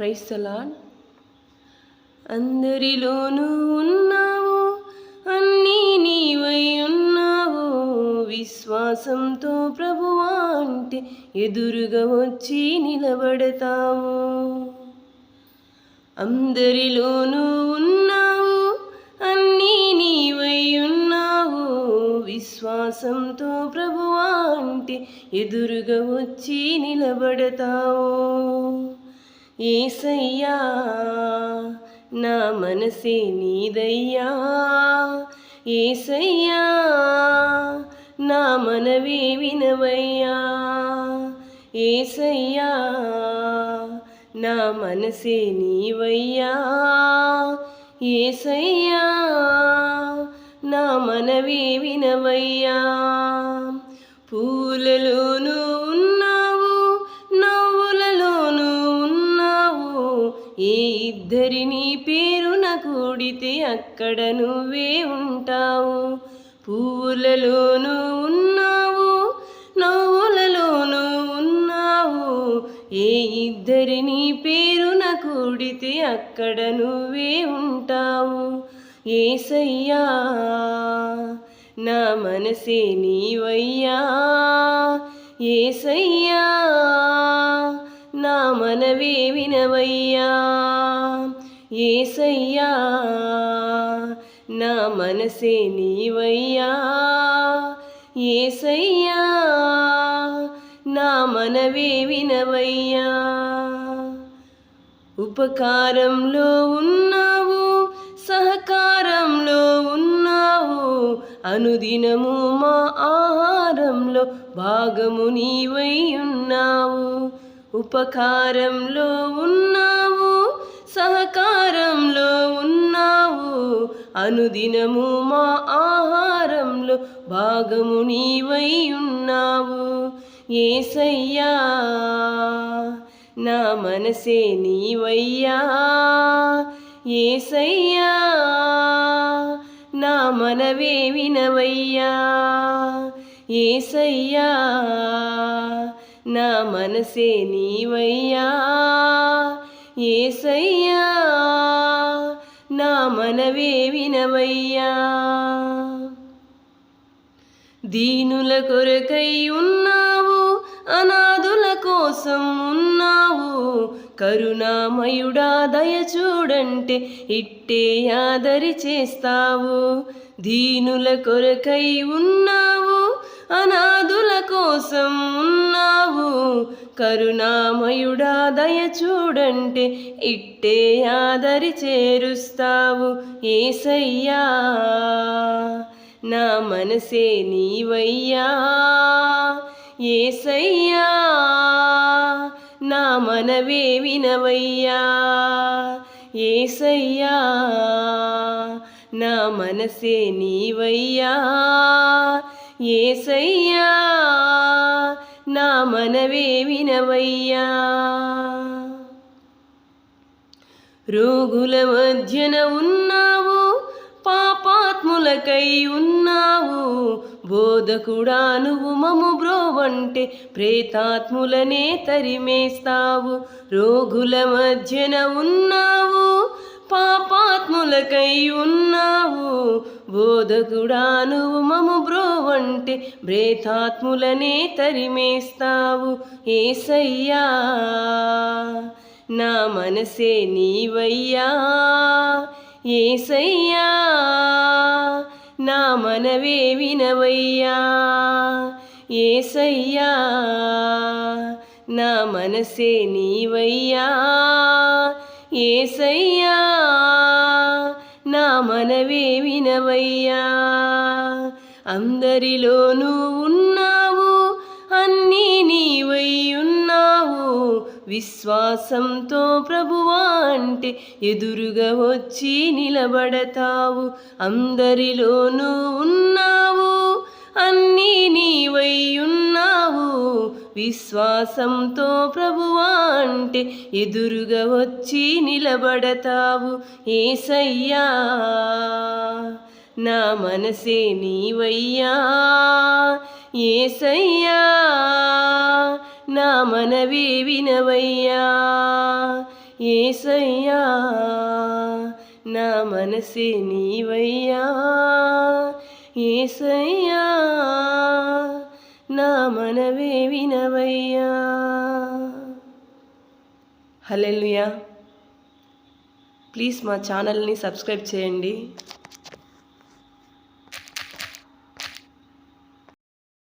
ప్రైస్తలాన్ అందరిలోనూ ఉన్నావు అన్నీ నీవై ఉన్నావు. విశ్వాసంతో ప్రభువా అంటే ఎదురుగా వచ్చి నిలబడతావు. అందరిలోనూ ఉన్నావు అన్నీ నీవై ఉన్నావు. విశ్వాసంతో ప్రభువా అంటే ఎదురుగా వచ్చి నిలబడతావు. ఏసయ్యా నా మనసే నీదయ్యా. ఏసయ్యా నా మనవే వినవయ్యా. ఏసయ్యా నా మనసే నీవయ్యా. ఏసయ్యా నా మనవే వినవయ్యా. పూలలోనూ ఏ ఇద్దరిని పేరున కూడితే అక్కడ నువ్వే ఉంటావు. పువ్వులలోనూ ఉన్నావు నవ్వులలోనూ ఉన్నావు. ఏ ఇద్దరిని పేరున కూడితే అక్కడ నువ్వే ఉంటావు. ఏసయ్యా నా మనసే నీవయ్యా. ఏసయ్యా నా మనవే వినవయ్యా. ఏసయ్యా నా మనసే నీవయ్యా. ఏసయ్యా నా మనవే వినవయ్యా. ఉపకారంలో ఉన్నావు సహకారంలో ఉన్నావు. అనుదినము మా ఆహారంలో భాగము నీవై ఉన్నావు. ఉపకారంలో ఉన్నావు సహకారంలో ఉన్నావు. అనుదినము మా ఆహారంలో భాగము నీవై ఉన్నావు. ఏసయ్యా నా మనసే నీవయ్యా. ఏసయ్యా నా మనవే వినవయ్యా. ఏసయ్యా నా మనసే నీవయ్యా ఏసయ్యా నా మనవే వినవయ్యా. దీనుల కొరకై ఉన్నావు అనాథుల కోసం ఉన్నావు కరుణామయుడా దయ చూడంటే ఇట్టే ఆదరి చేస్తావు. దీనుల కొరకై ఉన్నావు అనాథుల కోసం ఉన్నావు. కరుణామయుడా దయ చూడంటే ఇట్టే ఆదరి చేరుస్తావు. ఏసయ్యా నా మనసే నీవయ్యా. ఏసయ్యా నా మనవే వినవయ్యా. ఏసయ్యా నా మనసే నీవయ్యా. ఏసయ్యా నా మనవే వినవయ్యా. రోగుల మధ్యన ఉన్నావు పాపాత్ములకై ఉన్నావు. బోధకుడా నువ్వు మము బ్రోవంటే ప్రేతాత్ములనే తరిమేస్తావు. రోగుల మధ్యన ఉన్నావు పాపాత్ములకై ఉన్నావు. బోధకుడా నువ్వు మము బ్రోవంటే బ్రేతాత్ములనే తరిమేస్తావు ఏసయ్యా. నా మనసే నీవయ్యా. ఏసయ్యా నా మనవే వినవయ్యా. ఏసయ్యా నా మనసే నీవయ్యా. ఏసయ్యా మనవే వినవయ్యా. అందరిలోనూ ఉన్నావు అన్నీ నీవై ఉన్నావు. విశ్వాసంతో ప్రభువా అంటే ఎదురుగా వచ్చి నిలబడతావు. అందరిలోనూ ఉన్నావు అన్నీ నీవై ఉన్నావు. విశ్వాసంతో ప్రభువా అంటే ఎదురుగా వచ్చి నిలబడతావు ఏసయ్యా. నా మనసే నీవయ్యా. ఏసయ్యా నా మనవి వినవయ్యా. ఏసయ్యా నా మనసే నీవయ్యా. ఏసయ్యా నా మనవే వినవయ్యా. హలెలుయా ప్లీజ్ మా ఛానల్ని సబ్స్క్రైబ్ చేయండి.